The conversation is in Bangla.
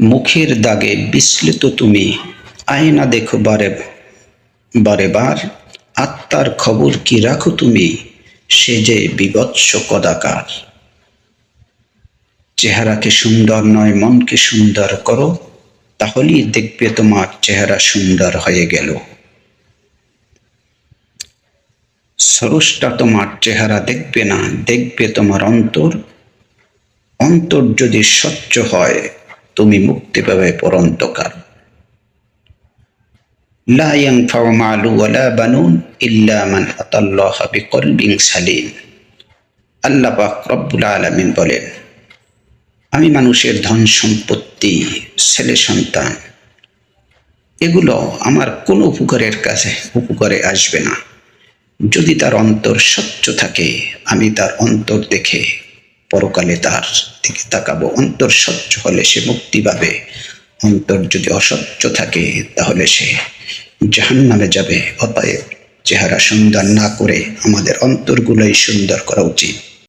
মুখের দাগে বিশ্লেত তুমি, আয়না দেখো বারে বারে বার। আত্মার খবর কি রাখো তুমি, সে যে বিবৎস কদাকার। চেহারাকে সুন্দর নয়, মনকে সুন্দর করো, তাহলেই দেখবে তোমার চেহারা সুন্দর হয়ে গেল। স্রষ্টা তোমার চেহারা দেখবে না, দেখবে তোমার অন্তর। অন্তর যদি স্বচ্ছ হয় তুমি মুক্তি পাবে পরন্তকাল বলেন, আমি মানুষের ধন সম্পত্তি, ছেলে সন্তান, এগুলো আমার কোনো উপকারের কাছে উপকারে আসবে না। যদি তার অন্তর স্বচ্ছ থাকে, আমি তার অন্তর দেখে পরকালে তার দিকে তাকাবো। অন্তর স্বচ্ছ হলে সে মুক্তি পাবে। অন্তর যদি অস্বচ্ছ থাকে, তাহলে সে জাহান নামে যাবে। অতএব চেহারা সুন্দর না করে আমাদের অন্তরগুলোই সুন্দর করা উচিত।